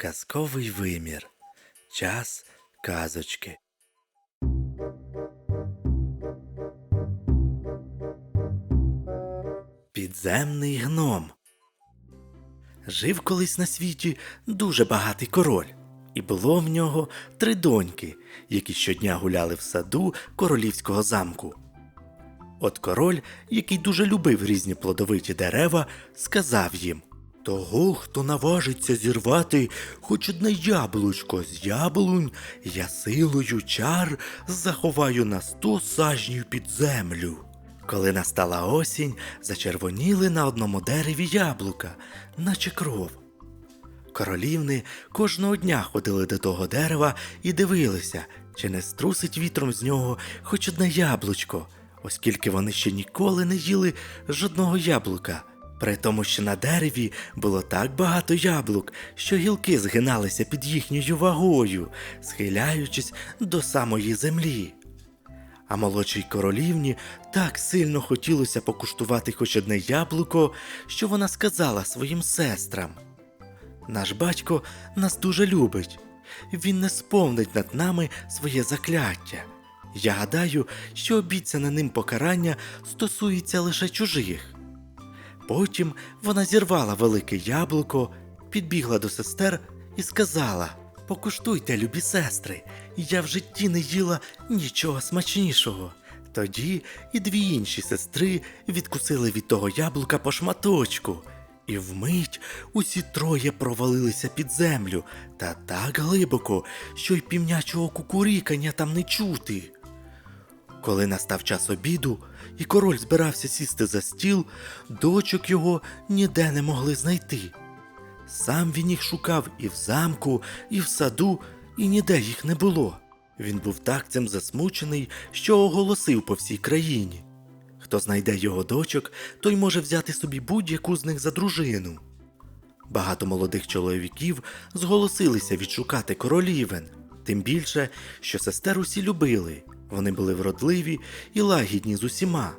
Казковий вимір. Час казочки. Підземний гном. Жив колись на світі дуже багатий король, і було в нього три доньки, які щодня гуляли в саду королівського замку. От король, який дуже любив різні плодовиті дерева, сказав їм Того, хто наважиться зірвати хоч одне яблучко з яблунь, я силою чар заховаю на сто сажнів під землю. Коли настала осінь, зачервоніли на одному дереві яблука, наче кров. Королівни кожного дня ходили до того дерева і дивилися, чи не струсить вітром з нього хоч одне яблучко, оскільки вони ще ніколи не їли жодного яблука. При тому, що на дереві було так багато яблук, що гілки згиналися під їхньою вагою, схиляючись до самої землі. А молодшій королівні так сильно хотілося покуштувати хоч одне яблуко, що вона сказала своїм сестрам. Наш батько нас дуже любить. Він не сповнить над нами своє закляття. Я гадаю, що обіцяне ним покарання стосується лише чужих. Потім вона зірвала велике яблуко, підбігла до сестер і сказала: Покуштуйте, любі сестри, я в житті не їла нічого смачнішого. Тоді і дві інші сестри відкусили від того яблука по шматочку, і вмить усі троє провалилися під землю та так глибоко, що й півнячого кукурікання там не чути. Коли настав час обіду, і король збирався сісти за стіл, дочок його ніде не могли знайти. Сам він їх шукав і в замку, і в саду, і ніде їх не було. Він був так цим засмучений, що оголосив по всій країні. Хто знайде його дочок, той може взяти собі будь-яку з них за дружину. Багато молодих чоловіків зголосилися відшукати королівен, тим більше, що сестер усі любили, вони були вродливі і лагідні з усіма.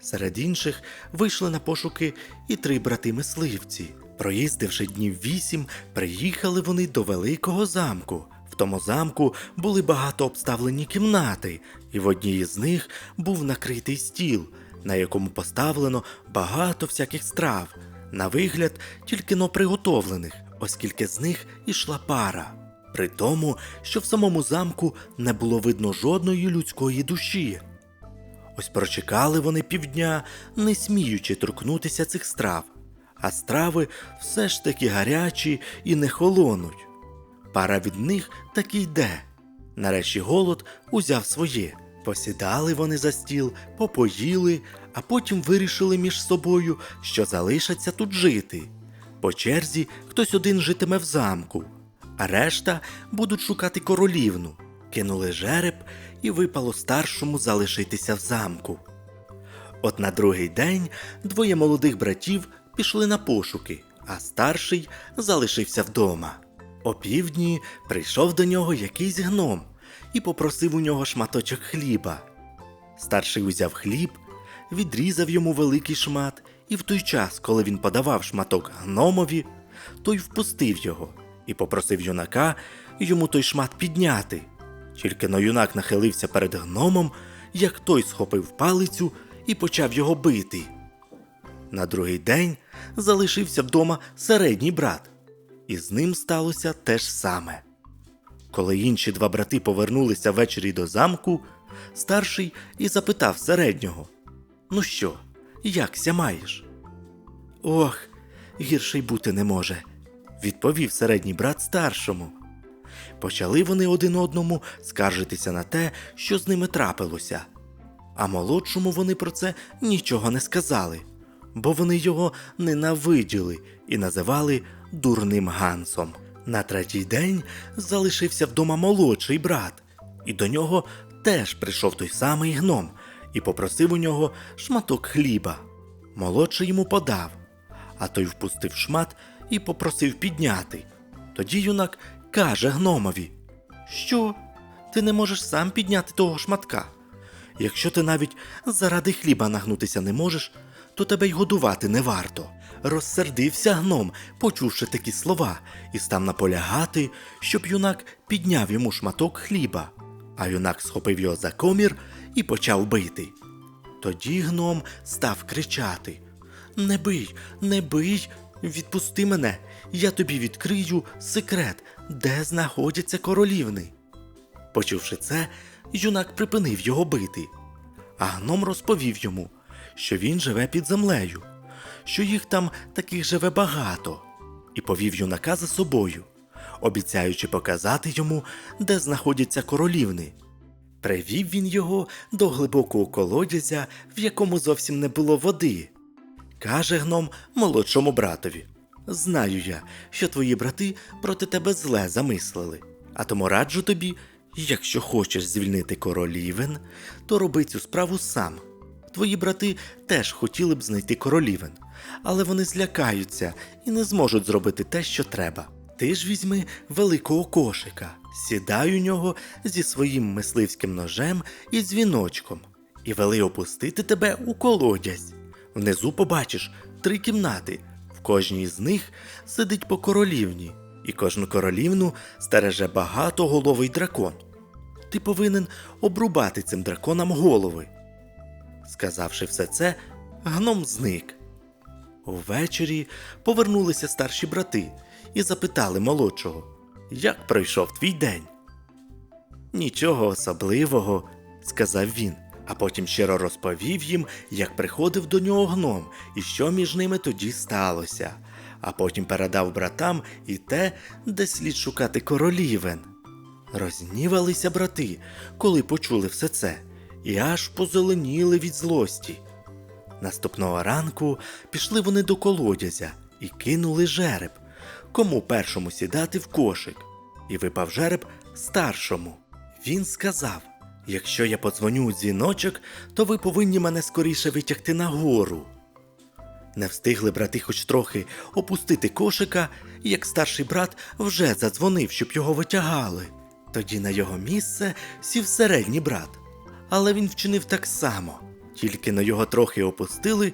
Серед інших вийшли на пошуки і три брати мисливці. Проїздивши днів вісім, приїхали вони до великого замку. В тому замку були багато обставлені кімнати, і в одній із них був накритий стіл, на якому поставлено багато всяких страв, на вигляд тільки но приготовлених, оскільки з них ішла пара. При тому, що в самому замку не було видно жодної людської душі. Ось прочекали вони півдня, не сміючи торкнутися цих страв, а страви все ж таки гарячі і не холонуть. Пара від них таки йде. Нарешті голод узяв своє. Посідали вони за стіл, попоїли, а потім вирішили між собою, що залишаться тут жити. По черзі хтось один житиме в замку, а решта будуть шукати королівну. Кинули жереб і випало старшому залишитися в замку. От на другий день двоє молодих братів пішли на пошуки, а старший залишився вдома. О півдні прийшов до нього якийсь гном і попросив у нього шматочок хліба. Старший узяв хліб, відрізав йому великий шмат, і в той час, коли він подавав шматок гномові, той впустив його і попросив юнака йому той шмат підняти. Тільки но юнак нахилився перед гномом, як той схопив палицю і почав його бити. На другий день залишився вдома середній брат, і з ним сталося те ж саме. Коли інші два брати повернулися ввечері до замку, старший і запитав середнього: Ну що, якся маєш? Ох, гірше й бути не може, відповів середній брат старшому. Почали вони один одному скаржитися на те, що з ними трапилося. А молодшому вони про це нічого не сказали, бо вони його ненавиділи і називали дурним Гансом. На третій день залишився вдома молодший брат, і до нього теж прийшов той самий гном і попросив у нього шматок хліба. Молодший йому подав, а той впустив шмат і попросив підняти. Тоді юнак каже гномові: Що? Ти не можеш сам підняти того шматка? Якщо ти навіть заради хліба нагнутися не можеш, то тебе й годувати не варто. Розсердився гном, почувши такі слова, і став наполягати, щоб юнак підняв йому шматок хліба, а юнак схопив його за комір і почав бити. Тоді гном став кричати: Не бий, не бий, відпусти мене, я тобі відкрию секрет, де знаходяться королівни. Почувши це, юнак припинив його бити, а гном розповів йому, що він живе під землею, що їх там таких живе багато, і повів юнака за собою, обіцяючи показати йому, де знаходяться королівни. Привів він його до глибокого колодязя, в якому зовсім не було води. Каже гном молодшому братові: Знаю я, що твої брати проти тебе зле замислили, а тому раджу тобі, якщо хочеш звільнити королівен, то роби цю справу сам. Твої брати теж хотіли б знайти королівен, але вони злякаються і не зможуть зробити те, що треба. Ти ж візьми великого кошика, сідай у нього зі своїм мисливським ножем і дзвіночком, і вели опустити тебе у колодязь. Внизу побачиш три кімнати. В кожній з них сидить по королівні, і кожну королівну стереже багатоголовий дракон. Ти повинен обрубати цим драконам голови. Сказавши все це, гном зник. Увечері повернулися старші брати і запитали молодшого, як пройшов твій день. Нічого особливого, сказав він, а потім щиро розповів їм, як приходив до нього гном і що між ними тоді сталося, а потім передав братам і те, де слід шукати королівен. Рознівалися брати, коли почули все це, і аж позеленіли від злості. Наступного ранку пішли вони до колодязя і кинули жереб, кому першому сідати в кошик. І випав жереб старшому. Він сказав: Якщо я подзвоню у дзвіночок, то ви повинні мене скоріше витягти нагору. Не встигли брати хоч трохи опустити кошика, як старший брат вже задзвонив, щоб його витягали. Тоді на його місце сів середній брат. Але він вчинив так само. Тільки на його трохи опустили,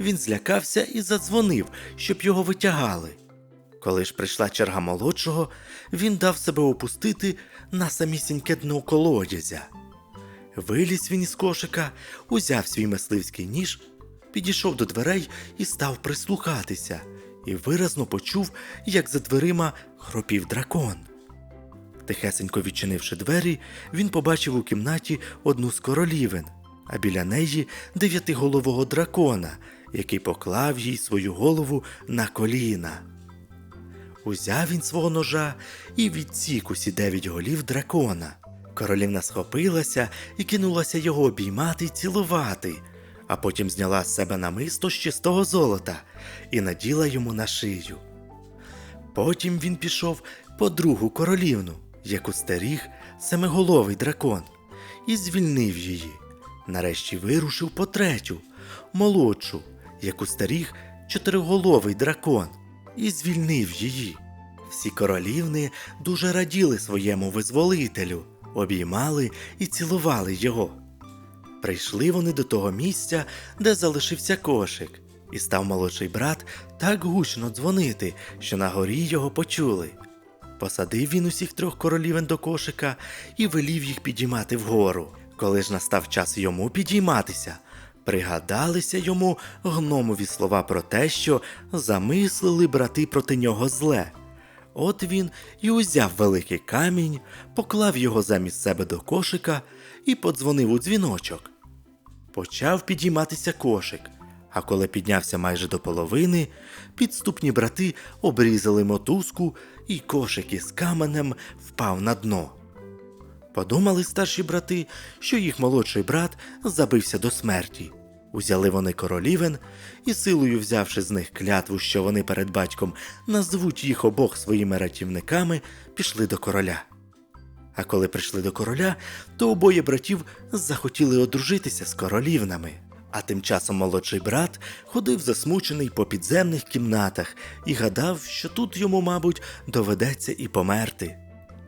він злякався і задзвонив, щоб його витягали. Коли ж прийшла черга молодшого, він дав себе опустити на самісіньке дно колодязя. Виліз він із кошика, узяв свій мисливський ніж, підійшов до дверей і став прислухатися, і виразно почув, як за дверима хропів дракон. Тихесенько відчинивши двері, він побачив у кімнаті одну з королівен, а біля неї дев'ятиголового дракона, який поклав їй свою голову на коліна. Узяв він свого ножа і відсік усі дев'ять голів дракона. Королівна схопилася і кинулася його обіймати й цілувати, а потім зняла з себе намисто з чистого золота і наділа йому на шию. Потім він пішов по другу королівну, яку стеріг семиголовий дракон, і звільнив її. Нарешті вирушив по третю, молодшу, яку стеріг чотириголовий дракон, і звільнив її. Всі королівни дуже раділи своєму визволителю, обіймали і цілували його. Прийшли вони до того місця, де залишився кошик, і став молодший брат так гучно дзвонити, що на горі його почули. Посадив він усіх трьох королівен до кошика і велів їх підіймати вгору. Коли ж настав час йому підійматися, пригадалися йому гномові слова про те, що замислили брати проти нього зле. От він і узяв великий камінь, поклав його замість себе до кошика і подзвонив у дзвіночок. Почав підійматися кошик, а коли піднявся майже до половини, підступні брати обрізали мотузку, і кошик із каменем впав на дно. Подумали старші брати, що їх молодший брат забився до смерті. Узяли вони королівен і, силою взявши з них клятву, що вони перед батьком назвуть їх обох своїми ратівниками, пішли до короля. А коли прийшли до короля, то обоє братів захотіли одружитися з королівнами. А тим часом молодший брат ходив засмучений по підземних кімнатах і гадав, що тут йому, мабуть, доведеться і померти.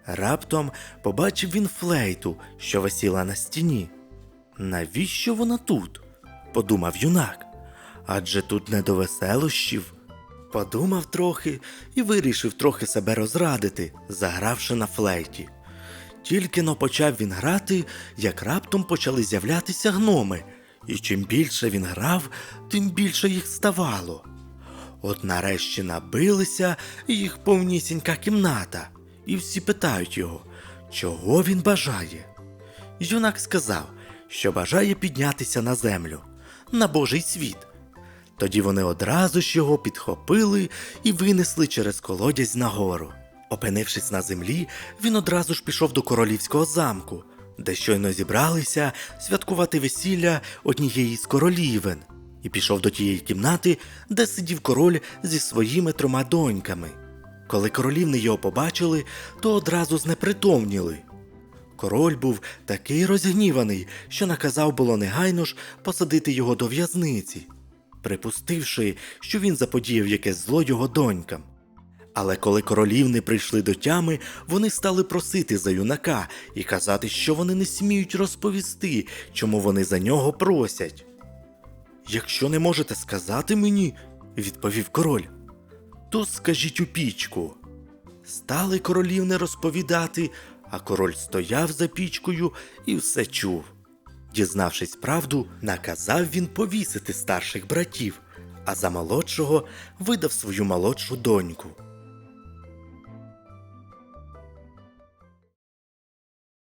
Раптом побачив він флейту, що висіла на стіні. Навіщо вона тут? Подумав юнак. Адже тут не до веселощів. Подумав трохи і вирішив трохи себе розрадити, загравши на флейті. Тільки но почав він грати, як раптом почали з'являтися гноми, і чим більше він грав, тим більше їх ставало. От нарешті набилися їх повнісінька кімната, і всі питають його, чого він бажає. Юнак сказав, що бажає піднятися на землю, на Божий світ. Тоді вони одразу ж його підхопили і винесли через колодязь нагору. Опинившись на землі, він одразу ж пішов до королівського замку, де щойно зібралися святкувати весілля однієї з королівен, і пішов до тієї кімнати, де сидів король зі своїми трьома доньками. Коли королівни його побачили, то одразу знепритомніли. Король був такий розгніваний, що наказав було негайно ж посадити його до в'язниці, припустивши, що він заподіяв якесь зло його донькам. Але коли королівни прийшли до тями, вони стали просити за юнака і казати, що вони не сміють розповісти, чому вони за нього просять. Якщо не можете сказати мені, відповів король, то скажіть у пічку. Стали королівни розповідати, а король стояв за пічкою і все чув. Дізнавшись правду, наказав він повісити старших братів, а за молодшого видав свою молодшу доньку.